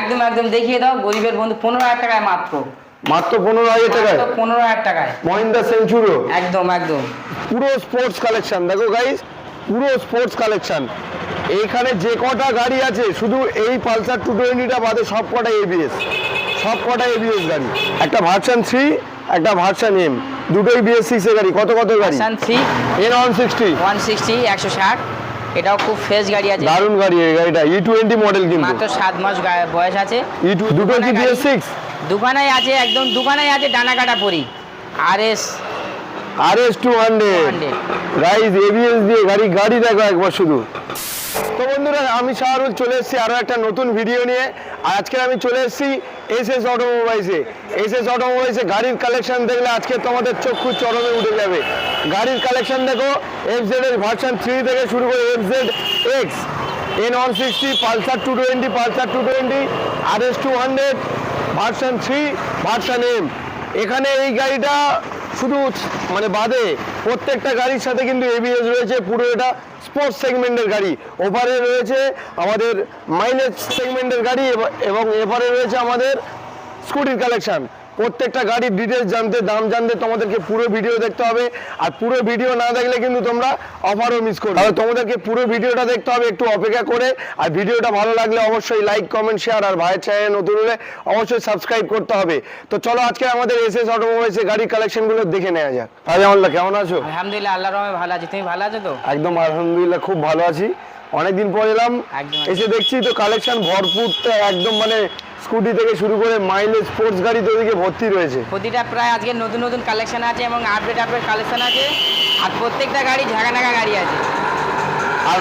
একদম একদম দেখিয়ে দাও গরিবের বন্ধু পনেরো হাজার টাকায় মাত্র। মাত্র পনেরো হাজার টাকায়? পনেরো হাজার টাকায়। মহিন্দ্রা সেঞ্চুরো একদম একদম। পুরো স্পোর্টস কালেকশন দেখো গাইস পুরো স্পোর্টস কালেকশন এইখানে যে কটা গাড়ি আছে শুধু এই পালসার টু টোয়েন্টিটা বাদে সব কটা এবিএস সব কটা এবিএস গাড়ি। একটা ভার্সন থ্রি একটা ভার্সন এম দুটোই বিএস সিক্স গাড়ি। কত কত গাড়ি? সান three N one sixty one sixty একশো ষাট। এটাও খুব ফ্রেশ গাড়ি আছে। দারুণ গাড়ি এই গাড়িটা ই টোয়েন্টি মডেল কিন্তু। মাত্র সাত মাস বয়স আছে। ই টু দুটো কি বিএস সিক্স দোকানে আছে একদম দোকানে আছে ডানা কাটা পরি R S R S two hundred 200 guys ABS দিয়ে গাড়ি গাড়ি দেখো একবার শুধু। তো বন্ধুরা, আমি শাহরুল চলে এসেছি আরও একটা নতুন ভিডিও নিয়ে। আর আজকে আমি চলে এসেছি এস এস অটোমোবাইলসে এস এস অটোমোবাইলসে গাড়ির কালেকশন দেখলে আজকে তোমাদের চক্ষু চরমে উঠে যাবে। গাড়ির কালেকশন দেখো এফ জেড এর ভার্সন থ্রি থেকে শুরু করে F Z X N one sixty Pulsar two twenty Pulsar two twenty R S two hundred version three version M এখানে এই গাড়িটা শুধু মানে বাদে প্রত্যেকটা গাড়ির সাথে কিন্তু এবিএস রয়েছে, পুরো এটা স্পোর্টস সেগমেন্টের গাড়ি। ওভারে রয়েছে আমাদের মাইলেজ সেগমেন্টের গাড়ি এবং এপারে রয়েছে আমাদের স্কুটির কালেকশন প্রত্যেকটা গাড়ির ডিটেলস জানতে দাম জানতে তোমাদেরকে পুরো ভিডিও দেখতে হবে। আর পুরো ভিডিও না দেখলে কিন্তু তোমরা অফারও মিস করবে। তাহলে তোমাদেরকে পুরো ভিডিওটা দেখতে হবে একটু অপেক্ষা করে। আর ভিডিওটা ভালো লাগলে অবশ্যই লাইক কমেন্ট শেয়ার আর ভাইয়ের চ্যানেল নতুন হলে অবশ্যই সাবস্ক্রাইব করতে হবে। তো চলো আজকে আমাদের এস এস অটোমোবাইলসের গাড়ির কালেকশনগুলো দেখে নেওয়া যাক। তাহলে কেমন আছো? আলহামদুলিল্লাহ আল্লাহ রহমে ভালো আছি। তুমি ভালো আছো তো? একদম আলহামদুলিল্লাহ খুব ভালো আছি। অনেকদিন পর এলাম। এসে দেখছি তো কালেকশন ভরপুর তো একদম মানে স্কুটি থেকে শুরু করে মাইলেজ স্পোর্টস গাড়ি তো ওদিকে ভর্তি রয়েছে। প্রতিটা প্রায় আজকে নতুন নতুন কালেকশন আছে এবং আপডেট আপডেট কালেকশন আছে। আর প্রত্যেকটা গাড়ি ঝাঁকানাকা গাড়ি আছে। আর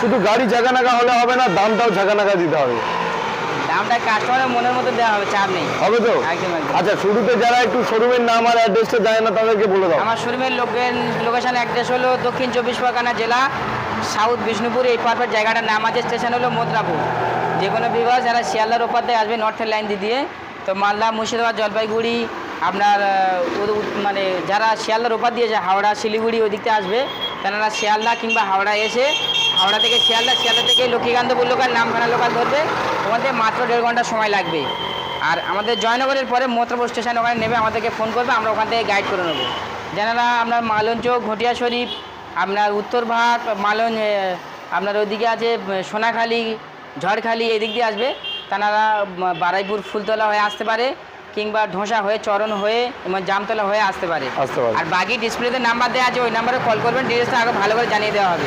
শুধু গাড়ি ঝাঁকানাকা হলে হবে না দামটাও ঝাঁকানাকা দিতে হবে। দামটা কাস্টমারের মনের মতো দেওয়া হবে চাপ নেই। হবে তো? একদম। আচ্ছা শুরুতে যারা একটু শোরুমের নাম আর অ্যাড্রেসটা জানে না তাদেরকে বলে দাও। আমার শোরুমের লোকের লোকেশন অ্যাড্রেস হলো দক্ষিণ চব্বিশ পরগনা জেলা সাউথ বিষ্ণুপুর এই পারফেক্ট জায়গাটার নাম আছে, স্টেশন হলো মদ্রাপুর। যে কোনো বিভাগ যারা শিয়ালদার ওপার দিয়ে আসবে, নর্থের লাইন দিয়ে তো মালদা, মুর্শিদাবাদ, জলপাইগুড়ি, আপনার মানে যারা শিয়ালদার ওপার দিয়ে যায় হাওড়া, শিলিগুড়ি ওই দিক থেকে আসবে তেনারা শিয়ালদা কিংবা হাওড়া এসে, হাওড়া থেকে শিয়ালদা শিয়ালদা থেকে লক্ষ্মীকান্তপুর লোকাল নামখানা লোকাল ধরবে। ওখান মাত্র দেড় ঘণ্টা সময় লাগবে। আর আমাদের জয়নগরের পরে মত্রপুর স্টেশন ওখানে নেবে আমাদেরকে ফোন করবে, আমরা ওখান থেকে গাইড করে নেব। যেনারা আপনার মালঞ্চ, ঘটিয়া শরীফ আপনার উত্তরভাগ মালন এ, আপনার ওইদিকে আছে সোনাখালি ঝড়খালি এদিক দিয়ে আসবে। তারা বারাইপুর ফুলতলা হয়ে আসতে পারে কিংবা ঢোসা হয়ে চরণ হয়ে এবং জামতলা হয়ে আসতে পারে। আর বাকি ডিসপ্লেতে নাম্বার দেওয়া আছে ওই নাম্বারে কল করবেন ডিটেলসটা আগে ভালো করে জানিয়ে দেওয়া হবে।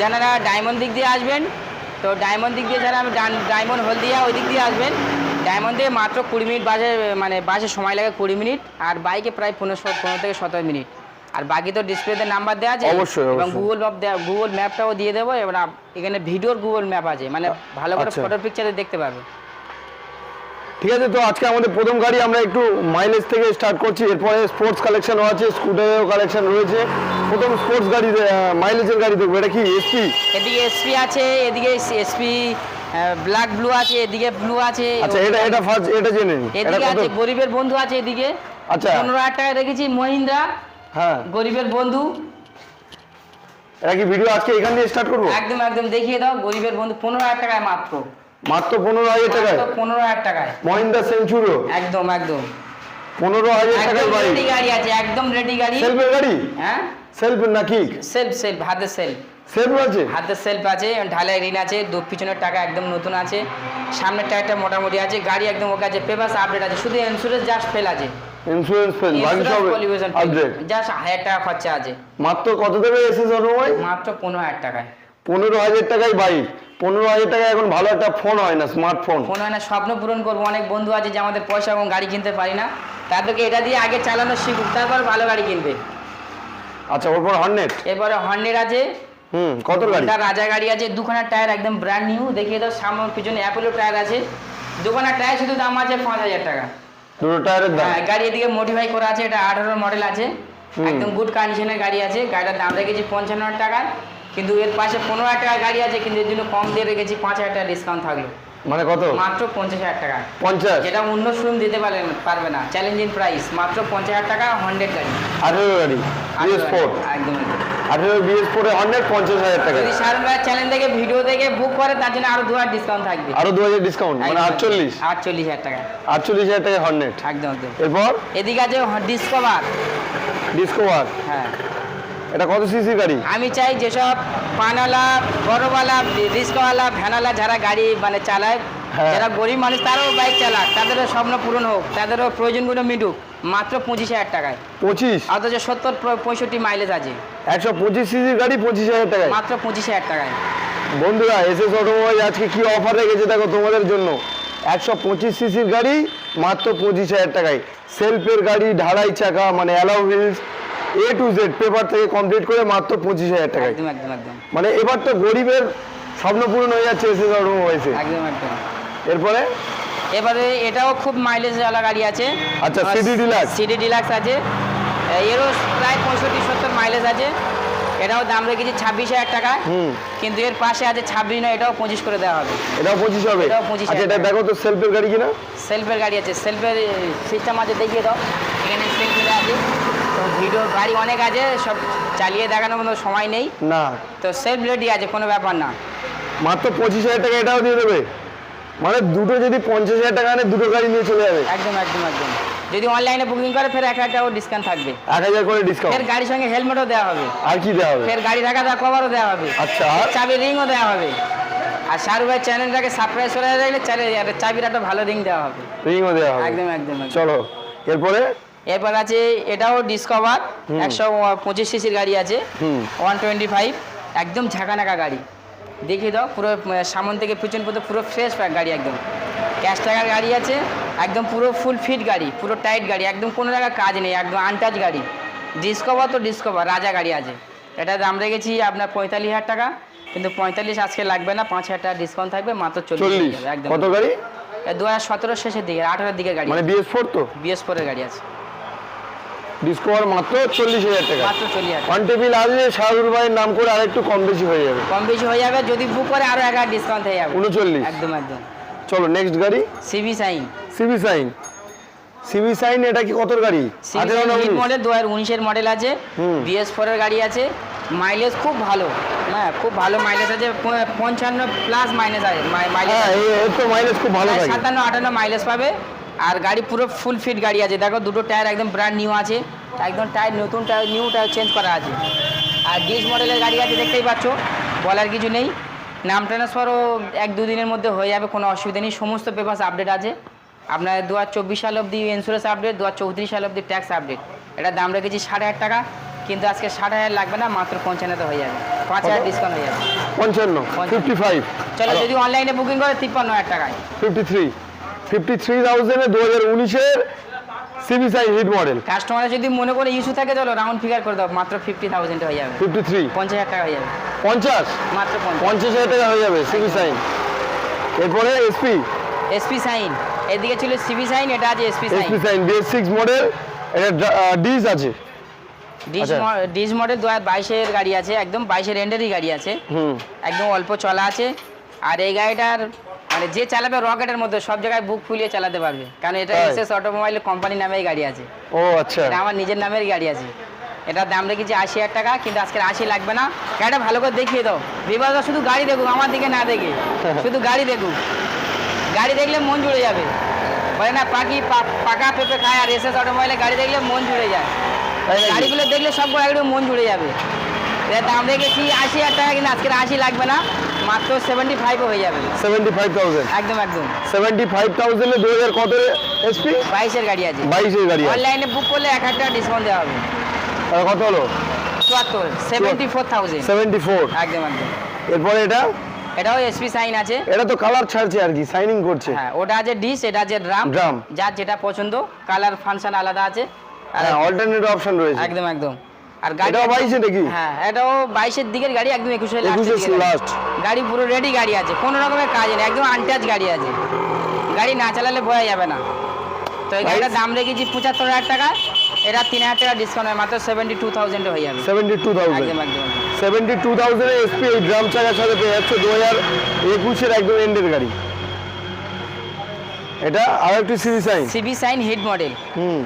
যারা ডায়মন্ড দিক দিয়ে আসবেন তো ডায়মন্ড দিক দিয়ে যারা ডায়মন্ড হলদিয়া ওই দিক দিয়ে আসবেন। ডায়মন্ড দিয়ে মাত্র কুড়ি মিনিট বাসে মানে বাসে সময় লাগে কুড়ি মিনিট আর বাইকে প্রায় পনেরো পনেরো থেকে সতেরো মিনিট। আর বাকি তো ডিসপ্লেতে নাম্বার দেওয়া আছে অবশ্যই, এবং গুগল ম্যাপ গুগল ম্যাপটাও দিয়ে দেবো এবার এখানে ভিডিওর গুগল ম্যাপ আছে মানে ভালো করে আচ্ছা। ফটো পিকচারে দেখতে পারবে। ঠিক আছে তো আজকে আমাদের প্রথম গাড়ি আমরা একটু মাইলেজ থেকে স্টার্ট করছি এরপরে স্পোর্টস কালেকশনও আছে স্কুটারেরও কালেকশন রয়েছে। প্রথম স্পোর্টস গাড়ি মাইলেজের গাড়ি দেখব এটা কি এসপি এদিকে এসপি আছে এদিকে এসপি ব্ল্যাক ব্লু আছে এদিকে ব্লু আছে। আচ্ছা এটা এটা ফার্স্ট এটা জেনে এদিকে আছে গরিবের বন্ধু আছে এদিকে। আচ্ছা। পনেরো হাজার টাকা রেখেছি মহিন্দ্রা। হ্যাঁ। গরিবের বন্ধু। এটা কি ভিডিও আজকে এখান দিয়ে স্টার্ট করব? একদম একদম দেখিয়ে দাও গরিবের বন্ধু পনেরো হাজার টাকায় মাত্র। মাত্র পনেরো হাজার টাকায়? পনেরো হাজার টাকায়। মহিন্দ্রা সেঞ্চুরো? একদম একদম। পনেরো হাজার টাকার গাড়ি গাড়ি আছে একদম রেডি গাড়ি। সেলফের গাড়ি? হ্যাঁ। সেলফ সেলফ সেলফ হাতের সেলফ। সেলফ আছে? হাতের সেলফ আছে ঢালাই ঋণ আছে দু পিছনের টাকা একদম নতুন আছে। সামনের টায়ারটা মোটামুটি আছে গাড়ি একদম ওকে আছে পেপার আপডেট আছে শুধু ইন্স্যুরেন্স জাস্ট ফেল আছে। ইন্স্যুরেন্স ফেল বাকি সব আপডেট জাস্ট হাজার টাকা খরচা আছে। মাত্র কত দেবে এসএস অটোমোবাইল মাত্র পনেরো হাজার টাকায়। পনেরো হাজার টাকায় বাইক পনেরো হাজার টাকায় এখন ভালো একটা ফোন হয় না স্মার্টফোন ফোন হয় না স্বপ্ন পূরণ করব। অনেক বন্ধু আছে যে আমাদের পয়সা এবং গাড়ি কিনতে পারি না। তাদেরকে এটা দিয়ে আগে চালানো শিখুক তারপর ভালো গাড়ি কিনবে। আচ্ছা ওরপর হর্নেট এরপরে হর্নের আছে। হুম কত গাড়ি? তার রাজা গাড়ি আছে দুখানা টায়ার একদম ব্র্যান্ড নিউ দেখিয়ে দাও সামনে পিছনে অ্যাপোলো টায়ার আছে। দুখানা টায়ার শুধু দাম আছে পাঁচ হাজার টাকা। দুটো টায়ারের দাম। হ্যাঁ গাড়ি এদিকে মডিফাই করা আছে এটা আঠারো মডেল আছে। একদম গুড কন্ডিশনের গাড়ি আছে গাড়িটার দাম রেখেছি পঞ্চান্ন হাজার টাকা। কিন্তু এর পাশে পনেরো হাজার টাকা গাড়ি আছে কিন্তু এর জন্য কম দিয়ে রেখেছি পাঁচ হাজার টাকা ডিসকাউন্ট থাকল। মানে কত? মাত্র পঞ্চাশ হাজার টাকা। পঞ্চাশ? যেটা অন্য শোরুম দিতে পারবে পারবে না। চ্যালেঞ্জিং প্রাইস মাত্র পঞ্চাশ হাজার টাকা হান্ড্রেড গাড়ি। আঠেরো গাড়ি স্পোর্ট একদম। বিএস ফোরে পঞ্চাশ হাজার টাকা। যদি চ্যানেল থেকে ভিডিও বুক করে তার জন্য আরও দু হাজার ডিসকাউন্ট থাকবে। আরও দু হাজার ডিসকাউন্ট মানে একদম, আটচল্লিশ। আটচল্লিশ হাজার টাকা। আটচল্লিশ হাজার টাকা হন্ড্রেড একদম একদম। এরপর? এদিকে আছে ডিসকভার ডিসকভার হ্যাঁ। এটা কত সিসি গাড়ি? আমি চাই যেসব পানওয়ালা বড়ওয়ালা রিস্কওয়ালা ভ্যানওয়ালা যারা গাড়ি মানে চালায় হ্যাঁ। যারা গরিব মানুষ তারাও বাইক চালাক। তাদেরও স্বপ্ন পূরণ হোক তাদেরও প্রয়োজনগুলো মিটুক। মাত্র পঁচিশ হাজার টাকায়। পঁচিশ? অথচ সত্তর পঁয়ষট্টি মাইলেজ আছে। একশো পঁচিশ সিসির গাড়ি পঁচিশ হাজার টাকায়? মাত্র পঁচিশ হাজার টাকায়। বন্ধুরা এস এস অটোমোবাইল আজকে কি অফার রেখেছে দেখো তোমাদের জন্য। একশো পঁচিশ সিসির গাড়ি মাত্র পঁচিশ হাজার টাকায়। সেলফের গাড়ি ঢালাই চাকা মানে alloy wheels A to Z paper থেকে কমপ্লিট করে মাত্র পঁচিশ হাজার টাকায়। একদম একদম একদম। মানে এবার তো গরিবের স্বপ্ন পূরণ হয়ে যাচ্ছে এস এস অটোমোবাইলসে একদম একদম। এরপরে? এবারে এটাও খুব মাইলেজওয়ালা গাড়ি আছে। আচ্ছা, সিডি Deluxe। সিডি ডিলাক্স আছে। এরও প্রায় পঁয়ষট্টি সত্তর মাইলেজ আছে। এটাও দাম রেখেছি ছাব্বিশ হাজার টাকা। হুম। কিন্তু এর পাশে আছে ছাব্বিশ নয় এটাও পঁচিশ করে দেওয়া হবে। এটাও পঁচিশ হবে? এটাও 25 আচ্ছা এটা দেখো তো সেলফের গাড়ি কিনা? সেলফের গাড়ি আছে। সেলফের সিস্টেম আছে দেখিয়ে দাও। এখানে সেলফের আছে। তো ভিডিও গাড়ি অনেক আছে সব চালিয়ে দেখানোর মতো সময় নেই। না। তো সেলফ রেডি আছে কোনো ব্যাপার না। মাত্র পঁচিশ হাজার টাকা এটাও দিয়ে দেবে? মানে দুটো যদি পঞ্চাশ হাজার টাকা আনে দুটো গাড়ি নিয়ে চলে যাবে। একদম একদম একদম। যদি অনলাইনে বুকিং করে ফের এক হাজার টাকাও ডিসকাউন্ট থাকবে। এক হাজার করে ডিসকাউন্ট ফের গাড়ির সঙ্গে হেলমেটও দেওয়া হবে। আর কি দেওয়া হবে? ফের গাড়ি ঢাকা দেওয়া কভারও দেওয়া হবে। আচ্ছা। আর চাবি রিংও দেওয়া হবে। আর শাহরুখ ভাই চ্যানেলটাকে সারপ্রাইজ করে রাখলে চাবির একটা ভালো রিং দেওয়া হবে। রিংও দেওয়া হবে। একদম একদম। চলো এরপরে? এরপর আছে এটাও ডিসকভার একশো পঁচিশ সিসির গাড়ি আছে। ওয়ান টোয়েন্টি ফাইভ একদম ঝাঁকানাকা গাড়ি। দেখিয়ে দাও পুরো সামন থেকে পিছন পর্যন্ত পুরো ফ্রেশ গাড়ি একদম। ক্যাশ টাকার গাড়ি আছে একদম পুরো ফুল ফিট গাড়ি পুরো টাইট গাড়ি একদম কোনো জায়গায় কাজ নেই একদম আনটাচ গাড়ি। ডিসকভার তো ডিসকভার রাজা গাড়ি আছে। এটা দাম রেখেছি আপনার পঁয়তাল্লিশ হাজার টাকা কিন্তু পঁয়তাল্লিশ আজকে লাগবে না পাঁচ হাজার টাকা ডিসকাউন্ট থাকবে মাত্র চল্লিশ একদম। কত গাড়ি? দু হাজার সতেরো শেষের দিকে আঠারোর দিকে গাড়ি। মানে বিএস ফোর তো? বিএস ফোরের গাড়ি আছে। ডিসকভার মাত্র চল্লিশ হাজার টাকা। মাত্র চল্লিশ হাজার। ওয়ান টেবিল আসলে শাহরুর ভাইয়ের নাম করে আর একটু কম বেশি হয়ে যাবে। কম বেশি হয়ে যাবে যদি বুক করে আরও এক হাজার ডিসকাউন্ট হয়ে যাবে। উনচল্লিশ। একদম একদম। চলো নেক্সট গাড়ি? CB Shine CB Shine CB Shine এটা কি কত গাড়ি? মডেল দু হাজার উনিশের মডেল আছে। বিএস ফোরের গাড়ি আছে। মাইলেজ খুব ভালো। হ্যাঁ খুব ভালো মাইলেজ আছে। পঞ্চান্ন প্লাস মাইলেজ আছে। মাইলেজ হ্যাঁ তো মাইলেজ খুব ভালো সাতান্ন আটান্ন মাইলেজ পাবে। আর গাড়ি পুরো ফুল ফিট গাড়ি আছে। দেখো দুটো টায়ার একদম ব্র্যান্ড নিউ আছে। একদম টায়ার নতুন টায়ার নিউ টায়ার চেঞ্জ করা আছে। আর ডিস মডেলের গাড়ি আছে দেখতেই পাচ্ছ। বলার কিছু নেই। নাম ট্রান্সফারও এক দু দিনের মধ্যে হয়ে যাবে কোনো অসুবিধা নেই। সমস্ত পেপার্স আপডেট আছে। আপনার দু হাজার চব্বিশ সাল অবধি ইন্স্যুরেন্স আপডেট দু হাজার চৌত্রিশ সাল অবধি ট্যাক্স আপডেট এটা দাম রেখেছি ষাট হাজার টাকা কিন্তু আজকে ষাট হাজার লাগবে না মাত্র পঞ্চান্নতে হয়ে যাবে। পাঁচ হাজার ডিসকাউন্ট হয়ে যাবে। পঞ্চান্ন ফিফটি ফাইভ চলো যদি অনলাইনে বুকিং করে তিপ্পান্ন হাজার টাকায়। ফিফটি থ্রি ফিফটি থ্রি থাউজেন্ডে দু হাজার উনিশের হিট মডেল কাস্টমার যদি মনে করে ইস্যু থাকে চলো রাউন্ড ফিগার করে দাও মাত্র ফিফটি থাউজেন্ড হয়ে যাবে। ফিফটি থ্রি পঞ্চাশ হাজার টাকা হয়ে যাবে। পঞ্চাশ? মাত্র পঞ্চাশ। পঞ্চাশ হাজার টাকা হয়ে যাবে এরপরে এসপি এসপি সাইন এদিকে ছিল সিবি সাইন এটা আছে SP Shine SP Shine BS six model এটা ডিস আছে। ডিস মডেল দু হাজার বাইশের গাড়ি আছে একদম বাইশের এন্ডেরই গাড়ি আছে। হুম। একদম অল্প চলা আছে। আর এই গাড়িটার মানে যে চালাবে রকেটের মধ্যে সব জায়গায় বুক ফুলিয়ে চালাতে পারবে। কারণ এটা? এসএস অটোমোবাইল কোম্পানির নামেই গাড়ি আছে। ও আচ্ছা। এটা আমার নিজের নামের গাড়ি আছে। এটার দাম রেখেছি আশি হাজার টাকা কিন্তু আজকে আশি লাগবে না। গাড়িটা ভালো করে দেখিয়ে দাও। বিবাদা শুধু গাড়ি দেখুক আমার দিকে না দেখে। শুধু গাড়ি দেখুক। গাড়ি দেখলে মন জুড়ে যাবে। বলে না পাখি পাকা পেঁপে খায় আর এসএস অটোমোবাইলে গাড়ি দেখলে মন জুড়ে যায়। গাড়িগুলো দেখলে সব একদম মন জুড়ে যাবে। এর দাম রেখেছি আশি হাজার টাকা কিন্তু আজকের আশি লাগবে না। মাত্র সেভেন্টি ফাইভও হয়ে যাবে। সেভেন্টি ফাইভ থাউজেন্ড একদম একদম। সেভেন্টি ফাইভ থাউজেন্ডে দু হাজার কত এসপি বাইশের গাড়ি আছে। বাইশের গাড়ি অনলাইনে বুক করলে এক হাজার টাকা ডিসকাউন্ট দেওয়া হবে। কত হলো? চুয়াত্তর seventy four thousand seventy four একদম একদম। এরপরে এটা? এটাও এসপি সাইন আছে। এটা তো কালার ছাড়ছে আর কি সাইনিং করছে। হ্যাঁ ওটা আছে ডিস এটা আছে ড্রাম Drum। যার যেটা পছন্দ কালার ফাংশন আলাদা আছে। আর হ্যাঁ অল্টারনেট অপশন রয়েছে। একদম একদম। আর গাড়ি বাইশে নাকি? হ্যাঁ এটাও বাইশের দিকের গাড়ি একদম লাস্টের last। গাড়ি। পুরো রেডি গাড়ি আছে কোনো রকমের কাজ নেই একদম আনটাচ গাড়ি আছে। গাড়ি না চালালে বোঝা যাবে না। তো এই গাড়িটার দাম রেখেছি পঁচাত্তর হাজার টাকা এটা তিন হাজার টাকা ডিসকাউন্ট হয় মাত্র সেভেন্টি টু থাউজেন্ডে হয়ে যাবে। Seventy two thousand. Seventy two থাউজেন্ডে SP এই ড্রাম চাকার সাথে পেয়ে যাচ্ছে দু হাজার একুশের একদম এন্ডের গাড়ি। এটা আর একটি series Shine CB Shine hit model হুম।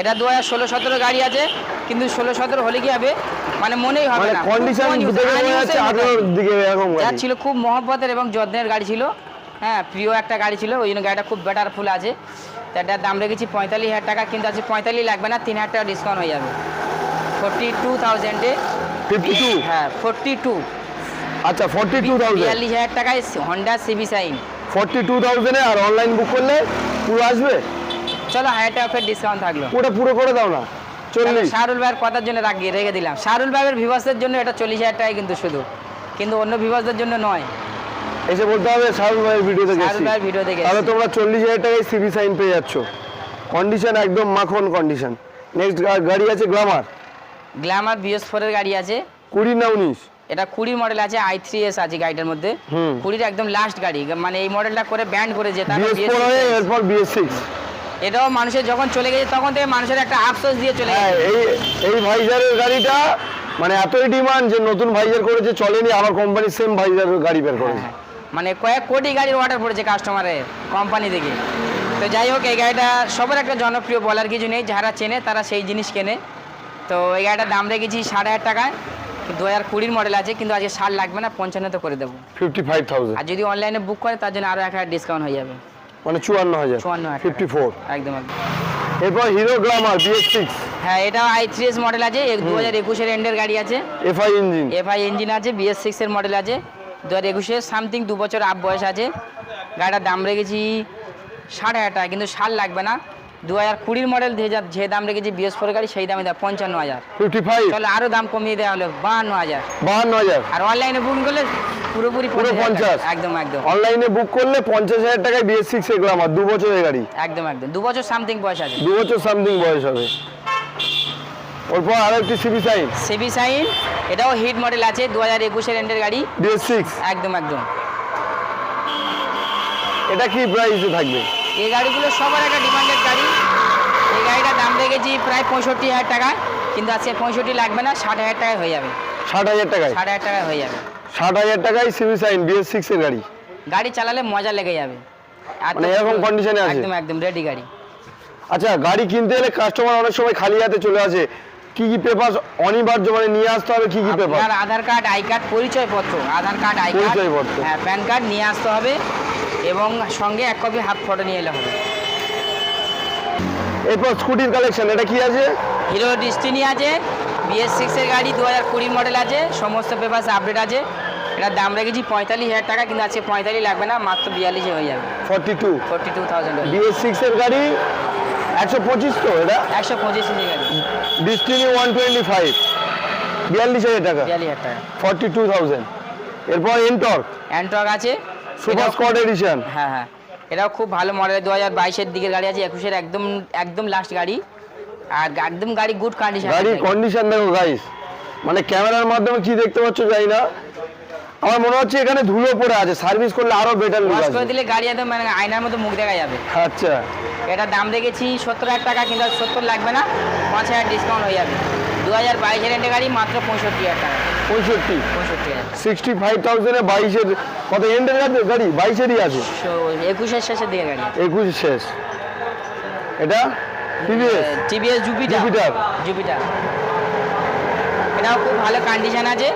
এটা দু হাজার ষোলো সতেরো গাড়ি আছে কিন্তু ষোলো সতেরো হলে কি হবে? মানে মনেই হবে মানে না। কন্ডিশন মনে দিকে এরকম গাড়ি। ছিল খুব মহব্বতের এবং যত্নের গাড়ি ছিল। হ্যাঁ প্রিয় একটা গাড়ি ছিল ওই জন্য গাড়িটা খুব বেটার ফুল আছে। তো এটার দাম রেখেছি পঁয়তাল্লিশ হাজার টাকা কিন্তু আছে পঁয়তাল্লিশ লাগবে না তিন হাজার টাকা ডিসকাউন্ট হয়ে যাবে। ফোরটি টু থাউজেন্ডে ফিফটি টু হ্যাঁ ফোরটি টু আচ্ছা ফর্টি টু থাউজেন্ড বিয়াল্লিশ হাজার টাকায় Honda CB Shine forty two থাউজেন্ডে আর অনলাইন বুক করলে পুরো আসবে? চলো হাজার টাকা ফের ডিসকাউন্ট থাকল। পুরো পুরো করে দাও না চল্লিশ। শাহরুল ভাইয়ের কথার জন্য রাখিয়ে রেখে দিলাম। শাহরুল ভাইয়ের ভিভাসের জন্য এটা চল্লিশ হাজার টাকায় কিন্তু শুধু। কিন্তু অন্য ভিভাসদের জন্য নয়। এসে বলতে হবে শাহরুখ ভাইয়ের ভিডিও দেখে শাহরুল ভাইয়ের ভিডিও দেখে তাহলে তোমরা চল্লিশ হাজার টাকায় সিবি সাইন পেয়ে যাচ্ছ। কন্ডিশন একদম মাখন কন্ডিশন নেক্সট গাড়ি আছে গ্লামার গ্ল্যামার বিএস ফোরের গাড়ি আছে। কুড়ি না উনিশ। এটা কুড়ির মডেল আছে আই থ্রি এস আছে গাড়িটার মধ্যে। কুড়ির একদম লাস্ট গাড়ি। মানে এই মডেলটা করে ব্যান্ড করে যেতে হবে বিএস BS6 ফোর হয়ে এরপর বিএস সিক্স এটাও মানুষের যখন চলে গেছে তখন থেকে মানুষের একটা আফসোস দিয়ে চলে হ্যাঁ গেছে। এই এই ভাইজারের গাড়িটা মানে এতই ডিমান্ড যে নতুন ভাইজার করেছে চলেনি আবার কোম্পানি সেম ভাইজার গাড়ি বের করেছে। হ্যাঁ, মানে কয়েক কোটি গাড়ির অর্ডার পড়েছে কাস্টমারের কোম্পানি থেকে। তো যাই হোক এই গাড়িটা সবার একটা জনপ্রিয় বলার কিছু নেই। যারা চেনে তারা সেই জিনিস কেনে। তো এই গাড়িটার দাম রেখেছি সাড়ে হাজার টাকায়। দু হাজার কুড়ির মডেল আছে কিন্তু আজকে ষাট লাগবে না পঞ্চান্নতে করে দেবো। ফিফটি ফাইভ থাউজেন্ড আর যদি অনলাইনে বুক করে তার জন্য আরও এক হাজার ডিসকাউন্ট হয়ে যাবে। মানে চুয়ান্ন হাজার। চুয়ান্ন ফিফটি ফোর একদম একদম। এরপর হিরো গ্লামার বিএস সিক্স হ্যাঁ এটা আই থ্রি এস মডেল আছে দু হাজার একুশের এন্ডের গাড়ি আছে। এফআই ইঞ্জিন এফআই ইঞ্জিন আছে বিএস সিক্সের মডেল আছে দু হাজার একুশের সামথিং দু বছর আপ বয়স আছে। গাড়িটার দাম রেখেছি ষাট হাজার টাকা কিন্তু ষাট লাগবে না। দু হাজার কুড়ির মডেল যে দাম রেখেছি বিএস গাড়ি সেই দামে দেয় পঞ্চান্ন হাজার। ফিফটি ফাইভ চলো আরও দাম কমিয়ে দেওয়া হলো বাহান্ন হাজার। বাহান্ন হাজার? আর অনলাইনে বুকিং করলে পুরোপুরি পুরো পঞ্চাশ একদম একদম। অনলাইনে বুক করলে পঞ্চাশ হাজার টাকায় বিএস সিক্স এ গ্লামার দু বছরের গাড়ি। একদম একদম। দু বছর সামথিং বয়স আছে। দু বছর সামথিং বয়স হবে। ওরপর আরও একটি সিবি সাইন সিবি সাইন এটাও হিট মডেল আছে দু হাজার একুশের এন্ডের গাড়ি। বিএস সিক্স একদম একদম। এটা কি প্রাইসে থাকবে? এই গাড়িগুলো সবার একটা ডিমান্ডেড গাড়ি। এই গাড়িটার দাম রেখেছি প্রায় পঁয়ষট্টি হাজার টাকা কিন্তু আজকে পঁয়ষট্টি লাগবে না ষাট হাজার টাকায় হয়ে যাবে। ষাট হাজার টাকায়? ষাট হাজার টাকায় হয়ে যাবে। ষাট হাজার টাকায় সিবি সাইন বিএস সিক্স এর গাড়ি। গাড়ি চালালে মজা লেগে যাবে। মানে এরকম এ আছে? একদম একদম রেডি গাড়ি। আচ্ছা গাড়ি কিনতে গেলে কাস্টমার অনেক সময় খালি হাতে চলে আসে। কি কি পেপার অনিবার্য মানে নিয়ে আসতে হবে কি কি পেপার আপনার আধার কার্ড আই কার্ড পরিচয়পত্র। আধার কার্ড আই কার্ড পরিচয়পত্র। হ্যাঁ প্যান কার্ড নিয়ে আসতে হবে। এবং সঙ্গে এক কপি হাফ ফটো নিয়ে এলে হবে। এরপর স্কুটির কালেকশন এটা কি আছে? হিরো ডিস্টিনি আছে বিএস সিক্সের গাড়ি দু হাজার কুড়ি মডেল আছে সমস্ত পেপার আপডেট আছে। এটার দাম রেখেছি পঁয়তাল্লিশ হাজার টাকা কিন্তু আজকে পঁয়তাল্লিশ লাগবে না মাত্র বিয়াল্লিশে হয়ে যাবে। Forty two forty two thousand BS six এর গাড়ি একশো পঁচিশ তো এটা? একশো পঁচিশ গাড়ি। ডিস্টিনি ওয়ান টোয়েন্টি ফাইভ বিয়াল্লিশ হাজার টাকা। বিয়াল্লিশ হাজার টাকা। ফর্টি টু থাউজেন্ড এরপর এনটর্ক অ্যান্টক আছে সুপার স্কোয়াড এডিশন হ্যাঁ হ্যাঁ। এটাও খুব ভালো মডেল দু হাজার বাইশের দিকের গাড়ি আছে একুশের একদম একদম লাস্ট গাড়ি। আর একদম গাড়ি গুড কন্ডিশন গাড়ির কন্ডিশন দেখো গাইস মানে ক্যামেরার মাধ্যমে কি দেখতে পাচ্ছ জানি না। আমার মনে হচ্ছে এখানে ধুলো পড়ে আছে সার্ভিস করলে আরও বেটার লুক করে দিলে গাড়ি একদম মানে আয়নার মতো মুখ দেখা যাবে। আচ্ছা। এটার দাম দেখেছি সত্তর হাজার টাকা কিন্তু সত্তর লাগবে না পাঁচ হাজার ডিসকাউন্ট হয়ে যাবে। দু হাজার বাইশের এন্ডে গাড়ি মাত্র পঁয়ষট্টি হাজার টাকা। পঁয়ষট্টি? পঁয়ষট্টি হাজার। সিক্সটি ফাইভ থাউজেন্ডে বাইশের কত এন্ডের গাড়ি? গাড়ি বাইশেরই আছে? একুশের শেষের দিকে গাড়ি। একুশ শেষ। এটা? TVS TVS Jupiter Jupiter। Jupiter এটাও খুব ভালো কন্ডিশন আছে।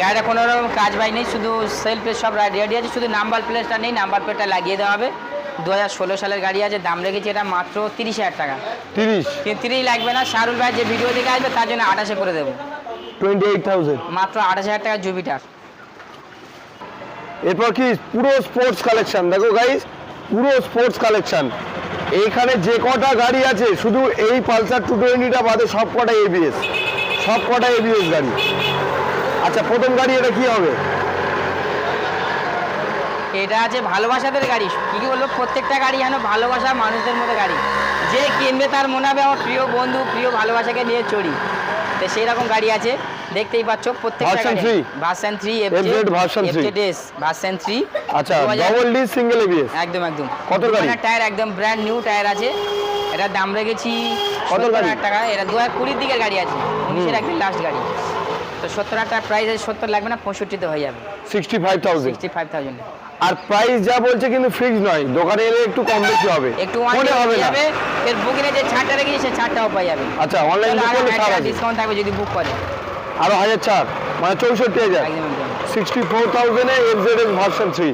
গাড়িটা কোনো রকম কাজ বাই নেই শুধু সেলফ প্লেট সব রেডি আছে শুধু নাম্বার প্লেটটা নেই নাম্বার প্লেটটা লাগিয়ে দেওয়া হবে। দু হাজার ষোলো সালের গাড়ি আছে দাম রেখেছি এটা মাত্র তিরিশ হাজার টাকা। তিরিশ? তিরিশ লাগবে না শাহরুল ভাই যে ভিডিও দেখে আসবে তার জন্য আঠাশে করে দেবো। Twenty eight thousand. মাত্র আঠাশ হাজার টাকা জুপিটার এরপর কি? পুরো স্পোর্টস কালেকশন দেখো গাইস পুরো স্পোর্টস কালেকশন এইখানে যে কটা গাড়ি আছে শুধু এই পালসার টু টোয়েন্টিটা বাদে সব কটা এবিএস সব কটা এবিএস গাড়ি। আচ্ছা প্রথম গাড়ি এটা কি হবে? এটা আছে ভালোবাসাদের গাড়ি কী বলল প্রত্যেকটা গাড়ি যেন ভালোবাসা মানুষদের মতো গাড়ি। যে কিনবে তার মনে হবে আমার প্রিয় বন্ধু প্রিয় ভালোবাসাকে নিয়ে চড়ি। তো সেই রকম গাড়ি আছে দেখতেই পাচ্ছ প্রত্যেকটা গাড়ি। ভার্সন সিঙ্গেল একদম একদম। টায়ার একদম ব্র্যান্ড নিউ টায়ার আছে। দাম রেখেছি দিকের গাড়ি আছে। লাস্ট গাড়ি। তো প্রাইস 70 লাগবে না 65 হয়ে যাবে। 65000 65000 আর প্রাইস যা বলছে কিন্তু ফিক্স নয়। দোকানে এলে একটু কম বেশি হবে। একটু মনে হবে না। যাবে এর বুকিংয়ে যে ছাড়টা রেখেছি সে ছাড়টাও পাওয়া যাবে। আচ্ছা অনলাইন বুক করলে ছাড় আছে। ডিসকাউন্ট থাকবে যদি বুক করে। আরও হাজার ছাড় মানে চৌষট্টি হাজার। এ একদম। Sixty four থাউজেন্ডে F Z X version three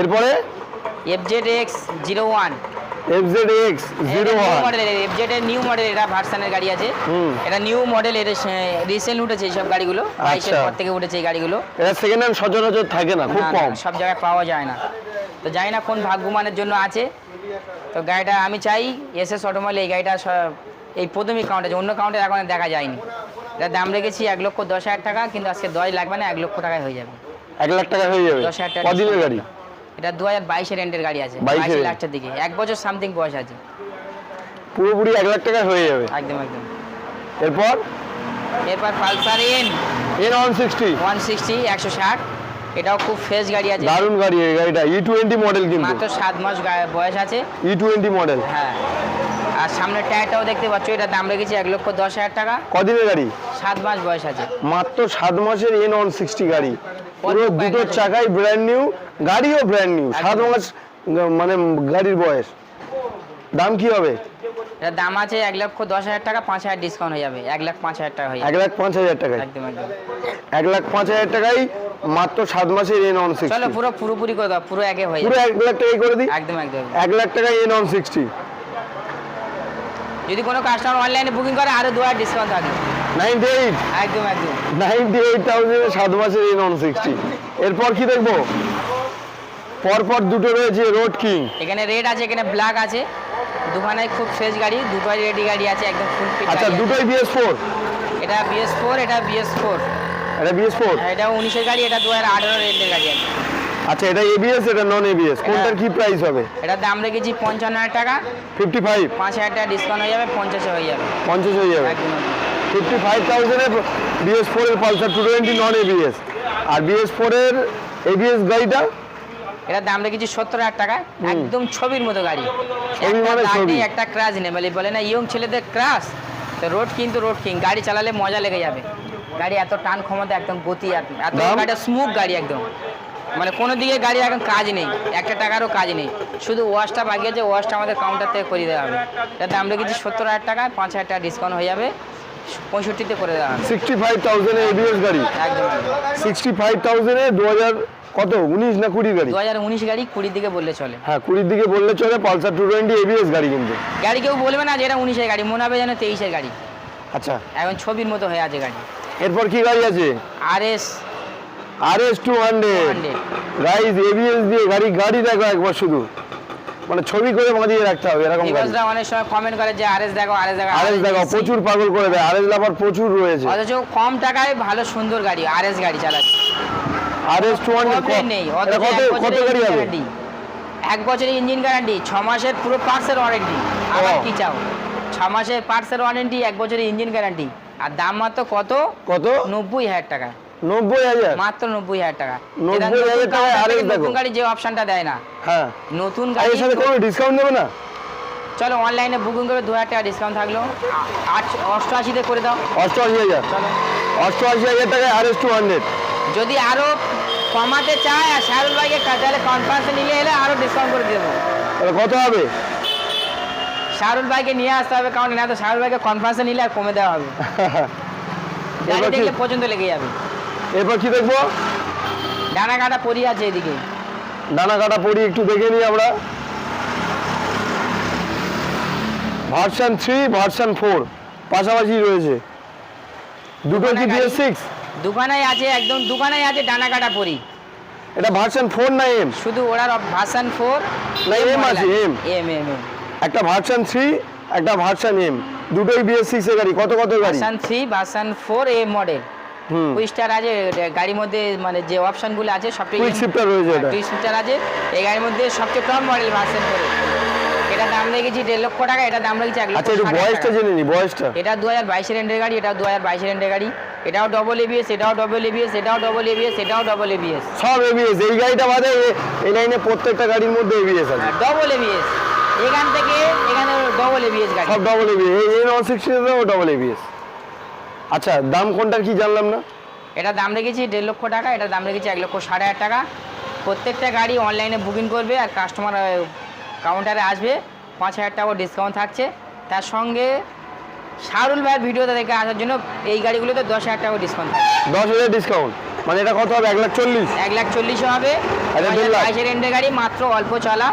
এরপরে? F Z X zero one model FZ এর নিউ মডেল এটা ভার্সনের গাড়ি আছে। এটা নিউ মডেল এর রিসেন্ট উঠেছে এইসব গাড়িগুলো বাইশের আচ্ছা। পর থেকে উঠেছে এই গাড়িগুলো। এটা সেকেন্ড হ্যান্ড সচরাচর থাকে না খুব কম। সব জায়গায় পাওয়া যায় না। তো জানি না কোন ভাগ্যমানের জন্য আছে। তো গাড়িটা আমি চাই এস এস অটোমোবাইল এই গাড়িটা সব- এই প্রথমই কাউন্ট অন্য কাউন্টে এখন দেখা যায়নি। এটা দাম রেখেছি এক লক্ষ দশ হাজার টাকা কিন্তু আজকে দশ লাগবে না এক লক্ষ টাকায় হয়ে যাবে। এক লাখ টাকা হয়ে যাবে। দশ হাজার টাকা কদিনের গাড়ি? এটা দু হাজার বাইশের এন্ডের গাড়ি আছে 22 বাইশের দিকে। এক বছর সামথিং বয়স আছে। পুরোপুরি এক লাখ টাকা হয়ে যাবে। একদম একদম। এরপর? এরপর Pulsar N N one sixty one sixty একশো ষাট। এটাও খুব ফ্রেশ গাড়ি আছে। দারুণ গাড়ি এই গাড়িটা। ই টোয়েন্টি মডেল কিন্তু। মাত্র সাত মাস বয়স আছে। ই টোয়েন্টি মডেল হ্যাঁ। আর সামনের টায়ারটাও দেখতে পাচ্ছ এটা দাম রেখেছি এক লক্ষ দশ হাজার টাকা। কদিনের গাড়ি? সাত মাস বয়স আছে। মাত্র সাত মাসের এন ওয়ান সিক্সটি গাড়ি। পুরো দুটো চাকাই ব্র্যান্ড নিউ গাড়িও ব্র্যান্ড নিউ সাত মাস মানে গাড়ির বয়স। দাম কি হবে? দাম আছে এক লক্ষ দশ হাজার টাকা পাঁচ হাজার ডিসকাউন্ট হয়ে যাবে। এক লাখ পাঁচ হাজার টাকা হয়ে এক লাখ পাঁচ হাজার টাকায়? একদম একদম। এক লাখ পাঁচ হাজার টাকায় মাত্র সাত মাসের ওয়ান চলো সিক্সটি পুরো পুরোপুরি করে দাও পুরো একে হয়ে পুরো এক লাখ টাকাই করে দিই? একদম একদম। এক লাখ টাকায় এন ওয়ান সিক্সটি যদি কোনো কাস্টমার অনলাইনে বুকিং করে আরও দু হাজার ডিসকাউন্ট থাকবে। Ninety eight. একদম একদম। নাইনটি এইট থাউজেন্ড সাত মাসের ওয়ান সিক্সটি এরপর কি দেখব? পরপর দুটো রয়েছে রোড কিং এখানে রেড আছে এখানে ব্ল্যাক আছে। দুখানায় খুব ফ্রেশ গাড়ি দুটোই রেডি গাড়ি আছে একদম ফুল ফিট আচ্ছা দুটোই বিএস ফোর এটা বিএস ফোর এটা বিএস ফোর এটা বিএস ফোর এটা উনিশের গাড়ি এটা দু হাজার আঠেরো রেন্টের গাড়ি আছে। আচ্ছা এটা এবিএস এটা নন এবিএস কোনটার কি প্রাইস হবে? এটার দাম রেখেছি পঞ্চান্ন হাজার টাকা। ফিফটি ফাইভ পাঁচ হাজার টাকা ডিসকাউন্ট হয়ে যাবে পঞ্চাশে হয়ে যাবে। পঞ্চাশ হয়ে যাবে। একদম। ফিফটি ফাইভ থাউজেন্ডের বিএস ফোরের Pulsar two twenty non ABS আর বিএস ফোরের এবিএস গাড়িটা? এটার দাম রেখেছি সত্তর হাজার টাকা। একদম ছবির মতো গাড়ি। একটা মানে ক্রাশ নেই। বলে বলে না ইয়ং ছেলেদের ক্রাশ তো রোড কিন্তু রোড কিং গাড়ি চালালে মজা লেগে যাবে। গাড়ি এত টান ক্ষমতা একদম গতি এত? গাড়িটা স্মুথ গাড়ি একদম। মানে কোনো দিকে গাড়ি এখন কাজ নেই। একটা টাকারও কাজ নেই। শুধু ওয়াশটা বাকি আছে। ওয়াশটা আমাদের কাউন্টার থেকে করে দেওয়া হবে। এটার দাম রেখেছি সত্তর হাজার টাকা। পাঁচ হাজার টাকা ডিসকাউন্ট হয়ে যাবে। পঁয়ষট্টিতে করে দেওয়া সিক্সটি ফাইভ থাউজেন্ডের এবিএস গাড়ি। একদম সিক্সটি ফাইভ থাউজেন্ডে দু হাজার কত? উনিশ না কুড়ি গাড়ি? দু হাজার উনিশ গাড়ি কুড়ির দিকে বললে চলে। হ্যাঁ কুড়ির দিকে বললে চলে পালসার টু টোয়েন্টি এবিএস গাড়ি কিন্তু। গাড়ি কেউ বলবে না যে এটা উনিশের গাড়ি মনে হবে যেন তেইশের গাড়ি। আচ্ছা। এখন ছবির মতো হয়ে আছে গাড়ি। এরপর কি গাড়ি আছে? R S R S two hundred 200 guys ABS দিয়ে গাড়ি গাড়ি দেখো একবার শুধু। মানে ছবি করে বাঁধিয়ে রাখতে হবে এরকম গাড়ি। অনেক সময় কমেন্ট করে যে আরএস দেখো আরএস দেখো আর এস দেখো। প্রচুর পাগল করে দেয় আর এস লাভার প্রচুর রয়েছে। অথচ কম টাকায় ভালো সুন্দর গাড়ি আরএস গাড়ি চালাচ্ছে আর এস টু নেই কত? গাড়ি ইঞ্জিন হবে? এক বছরের ইঞ্জিন গ্যারান্টি ছ মাসের পুরো পার্টসের ওয়ারেন্টি আবার কি চাও? ছ মাসের পার্টসের ওয়ারেন্টি এক বছরের ইঞ্জিন গ্যারান্টি আর দাম মাত্র কত? কত? নব্বই হাজার টাকা। নব্বই হাজার? মাত্র নব্বই হাজার টাকা। 90,000 এটা নতুন টাকায় counter RS থেকে দেখো। গাড়ি যে অপশনটা দেয় না। হ্যাঁ। নতুন গাড়ি এর সাথে কোনো ডিসকাউন্ট দেবে না? চলো অনলাইনে বুকিং করে দু হাজার টাকা ডিসকাউন্ট থাকল। অষ্টআশিতে করে দাও। অষ্টআশি হাজার। চলো। অষ্টআশি হাজার টাকায় আর এস টু হান্ড্রেড যদি আরও কমাতে চায় আর শাহরুল ভাইকে তাহলে কনফারেন্সে নিলে এলে আরও ডিসকাউন্ট করে দেবো। কত হবে? শাহরুল ভাইকে নিয়ে আসতে হবে কারণ না তো শাহরুল ভাইকে কনফারেন্সে নিলে আর কমে দেওয়া হবে। গাড়ি দেখলে পর্যন্ত লেগে যাবে। এরপর কি দেখব? ডানা কাটা পরি আছে এদিকে। ডানা কাটা পরি একটু দেখে নিই আমরা। ভার্সন থ্রি ভার্সন ফোর পাশাপাশি রয়েছে। দুটো কি বিএস সিক্স দোকানে আছে একদম দোকানে আছে ডানা কাটা পরি। এটা ভার্সন ফোর না এম শুধু ওরা ভার্সান ফোর না, M আছে। এম এম এম একটা ভার্সন থ্রি একটা ভার্সন এম দুটোই বিএস সিক্স এর গাড়ি। কত কত গাড়ি? ভার্সান থ্রি ভার্সান ফোর এ মডেল হুম কুইস্টার আছে গাড়ির মধ্যে মানে যে অপশনগুলো আছে সবটাই কুইক শিফটার রয়েছে এটা কুইক শিফটার আছে এই গাড়ির মধ্যে সবচেয়ে টপ মডেল ভার্সন করে এটা দাম রেখেছি দেড় লক্ষ টাকা এটা দাম রেখেছি এক লক্ষ আচ্ছা বয়সটা জেনে নি বয়সটা এটা দু হাজার বাইশের এন্ডের গাড়ি এটাও দু হাজার বাইশের এন্ডের গাড়ি এটাও ডবল এবিএস এটাও ডবল এবিএস এটাও ডবল এবিএস এটাও ডবল এবিএস সব এবিএস এই গাড়িটা বাদে এই লাইনে প্রত্যেকটা গাড়ির মধ্যে এবিএস আছে ডবল এবিএস এখান থেকে এখানে ডবল এবিএস গাড়ি সব ডবল এবিএস এই এই নন সিক্সটিতেও ডবল এবিএস আচ্ছা দাম কোনটার কি জানলাম না? এটা দাম রেখেছি দেড় লক্ষ টাকা এটা দাম রেখেছি এক লক্ষ সাড়ে হাজার টাকা। প্রত্যেকটা গাড়ি অনলাইনে বুকিং করবে আর কাস্টমার কাউন্টারে আসবে। পাঁচ হাজার টাকা ডিসকাউন্ট থাকছে। তার সঙ্গে শাহরুল ভাইয়ের ভিডিওতে দেখে আসার জন্য এই গাড়িগুলোতে দশ হাজার টাকা ডিসকাউন্ট থাকছে দশ হাজার ডিসকাউন্ট মানে এটা কত হবে? এক লাখ চল্লিশ? এক লাখ চল্লিশে হবে। আচ্ছা। বাইশের এন্ডের গাড়ি মাত্র অল্প চলা।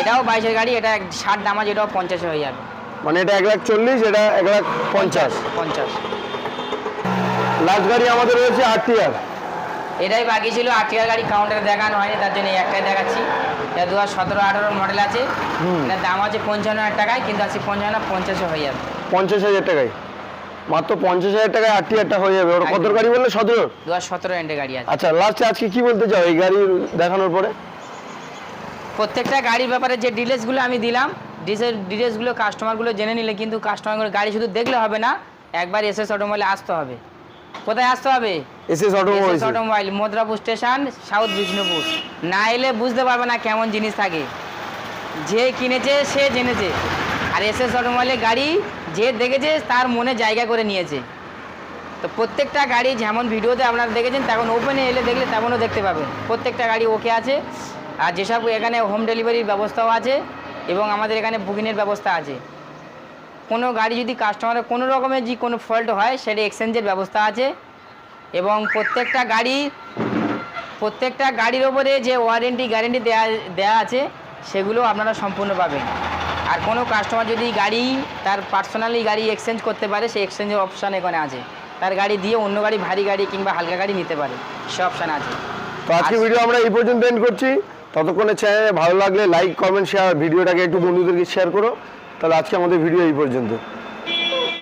এটাও বাইশের গাড়ি এটা ষাট দামাজ এটাও পঞ্চাশে হয়ে যাবে। মানে এটা এক লাখ চল্লিশ এটা এক লাখ পঞ্চাশ পঞ্চাশ। লাস্ট গাড়ি আমাদের রয়েছে টি এটাই বাকি ছিল আটিয়ার গাড়ি কাউন্টারে দেখানো হয়নি তার জন্য একটাই দেখাচ্ছি। এটা দু হাজার সতেরো আঠারো মডেল আছে। এটার দাম আছে পঞ্চান্ন হাজার টাকায় কিন্তু আছে পঞ্চান্ন পঞ্চাশে হয়ে যাবে। পঞ্চাশ হাজার টাকায়। মাত্র পঞ্চাশ হাজার টাকায় আটটি টি আরটা হয়ে যাবে। ওটা কত গাড়ি বললে সতেরো? দু হাজার সতেরো এন্ডের গাড়ি আছে। আচ্ছা লাস্টে আজকে কি বলতে চাও এই গাড়ি দেখানোর পরে? প্রত্যেকটা গাড়ির ব্যাপারে যে ডিটেলসগুলো আমি দিলাম ডিটেলস ডিটেলসগুলো কাস্টমারগুলো জেনে নিলে কিন্তু কাস্টমারগুলো গাড়ি শুধু দেখলে হবে না একবার এসএস অটোমোবাইলে আসতে হবে। কোথায় আসতে হবে? S S automobile. SS automobile Madrapur station south Bishnupur. না এলে বুঝতে পারবে না কেমন জিনিস থাকে। যে কিনেছে সে জেনেছে। আর এসএস অটোমোবাইলের গাড়ি যে দেখেছে তার মনে জায়গা করে নিয়েছে। তো প্রত্যেকটা গাড়ি যেমন ভিডিওতে আপনারা দেখেছেন তেমন ওপেনে এলে দেখলে তেমনও দেখতে পাবেন। প্রত্যেকটা গাড়ি ওকে আছে। আর যেসব এখানে হোম ডেলিভারির ব্যবস্থাও আছে এবং আমাদের এখানে বুকিংয়ের ব্যবস্থা আছে। কোনো গাড়ি যদি কাস্টমারের কোনো রকমের যে কোনো ফল্ট হয় সেটা এক্সচেঞ্জের ব্যবস্থা আছে। এবং প্রত্যেকটা গাড়ি প্রত্যেকটা গাড়ির ওপরে যে ওয়ারেন্টি গ্যারেন্টি দেয়া দেওয়া আছে সেগুলো আপনারা সম্পূর্ণ পাবেন। আর কোনো কাস্টমার যদি গাড়ি তার পার্সোনালি গাড়ি এক্সচেঞ্জ করতে পারে সেই এক্সচেঞ্জের অপশান এখানে আছে। তার গাড়ি দিয়ে অন্য গাড়ি ভারী গাড়ি কিংবা হালকা গাড়ি নিতে পারে সে অপশান আছে। তো আজকে আজ- ভিডিও আমরা এই পর্যন্ত এন্ড করছি। ততক্ষণে চ্যানেলে ভালো লাগলে লাইক কমেন্ট শেয়ার ভিডিওটাকে একটু বন্ধুদেরকে শেয়ার করো। তাহলে আজকে আমাদের ভিডিও এই পর্যন্ত।